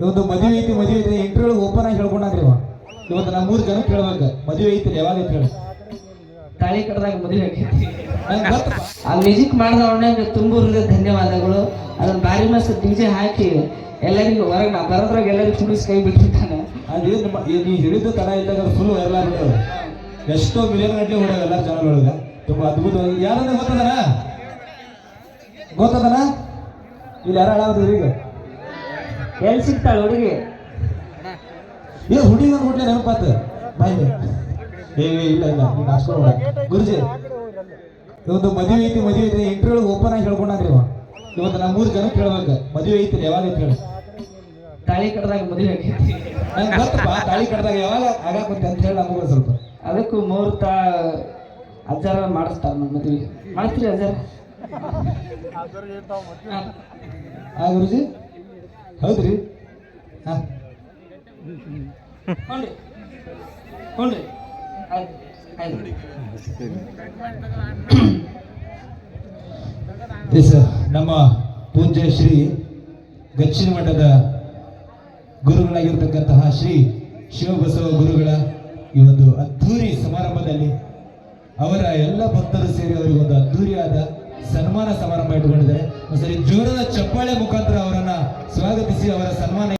ಇವತ್ತು ಮದುವೆ ಐತಿ ಮದುವೆ ಐತಿ ಇಂಟರ್ವ್ಯೂ ಓಪನ್ ಆಗಿ ಹೇಳ್ಕೊಂಡ್ರಿ ಇವ. ಇವತ್ತು ನಮ್ಮ ಮೂರು ಜನ ಕೇಳ್ಬೇಕು. ಮದುವೆ ಐತಿ ಯಾವಾಗ ಐತಿ ಹೇಳಿ. ತಾಳಿ ಕಟ್ಟದಾಗ ಮದುವೆ ಆಗೈತಿ ಆ ಮ್ಯೂಸಿಕ್ ಮಾಡಿದ ಅವನಿಗೆ ತುಂಬ ಹೃದಯ ಧನ್ಯವಾದಗಳು. ಅದನ್ನ ಬಾರಿ ಮಸ್ತ್ ಡಿಜೆ ಹಾಕಿ ಎಲ್ಲರಿಗೂ ಹೊರಗೆ ನಾ ಬರೋದ್ರಾಗ ಎಲ್ಲರಿಗೂ ಕುಣಿಸಿ ಕೈ ಬಿಟ್ಟಿರ್ತಾನೆ. ಏ- ನೀ ಹೇಳಿದ್ದು ತಡ ಇದ್ದಾಗ ಫುಲ್ ವೈರಲ್ ಬಿಡೋದು ಎಷ್ಟೋ ಮಿಲಿಯನ್ ಗಂಟೆ ಹೊಡ್ಯಾವ ಎಲ್ಲ ಚಾನಲ್ಗಳಿಗೆ ತುಂಬ ಅದ್ಭುತವಾಗಿ ಯಾರನ್ನ ಗೊತ್ತದನ? ಗೊತ್ತದನ? ಇಲ್ಲಿ ಯಾರು ಹಾಳಾದ್ರು ಈಗ? ಎಲ್ಲಿ ಸಿಗ್ತಾಳೆ ಹುಡುಗಿ? ಏ ಹುಡುಗಿ ಹುಡ್ಲಿ ನೆನಪಾತ ಬಾಯ್ ಏ ಇಲ್ಲ ಇಲ್ಲ ನೀನು ಗುರುಜಿ ಇವತ್ತು ಮದುವೆ ಐತಿ ಮದುವೆ ಐತಿ ಇಂಟರ್ವ್ಯೂ ಓಪನ್ ಆಗಿ ಹೇಳ್ಕೊಂಡ್ರಿ ಇವ. ಇವತ್ತು ನಮ್ಮ ಮೂರು ಜನ ಕೇಳ್ಬೇಕು. ಮದುವೆ ಐತಿ ಯಾವಾಗ ಐತಿ ಹೇಳಿ. ತಾಳಿ ಕಟ್ಟದಾಗ ಮದುವೆ ಆಗೈತಿ ನಂಗೆ ಗೊತ್ತಪ್ಪ ತಾಳಿ ಕಟ್ಟದಾಗ ಯಾವಾಗ ಆಗಾಕುಂತೆ ಅಂತ ಹೇಳಿ ನಮಗೂ ಸ್ವಲ್ಪ. ಅದಕ್ಕೂ ಮುಹೂರ್ತ ಅಜ್ಜಾರ ಮಾಡಿಸ್ತಾರ ನಮ್ಮ ಮದುವೆ. ಮಾಡ್ತೀರಿ ಅಜ್ಜಾರ? ಆ ಗುರುಜಿ? ಹೌದ್ರಿ? ಹಾ. ಹ್ಞೂ ಹ್ಞೂ ರೀ ಆಯ್ತು. ಎಸ್ ನಮ್ಮ ಪೂಜ್ಯ ಶ್ರೀ ಗಚ್ಚಿನ ಮಠದ ಗುರುಗಳಾಗಿರ್ತಕ್ಕಂತಹ ಶ್ರೀ ಶಿವಬಸವ ಗುರುಗಳ ಈ ಒಂದು ಅದ್ಧೂರಿ ಸಮಾರಂಭದಲ್ಲಿ ಅವರ ಎಲ್ಲ ಭಕ್ತರು ಸೇರಿ ಅವರಿಗೆ ಒಂದು ಅದ್ಧೂರಿಯಾದ ಸನ್ಮಾನ ಸಮಾರಂಭ ಇಟ್ಟುಕೊಂಡಿದ್ದಾರೆ ಒಂದ್ಸರಿ ಜೋರದ ಚಪ್ಪಾಳೆ ಮುಖಾಂತರ ಅವರನ್ನ ಸ್ವಾಗತಿಸಿ ಅವರ ಸನ್ಮಾನ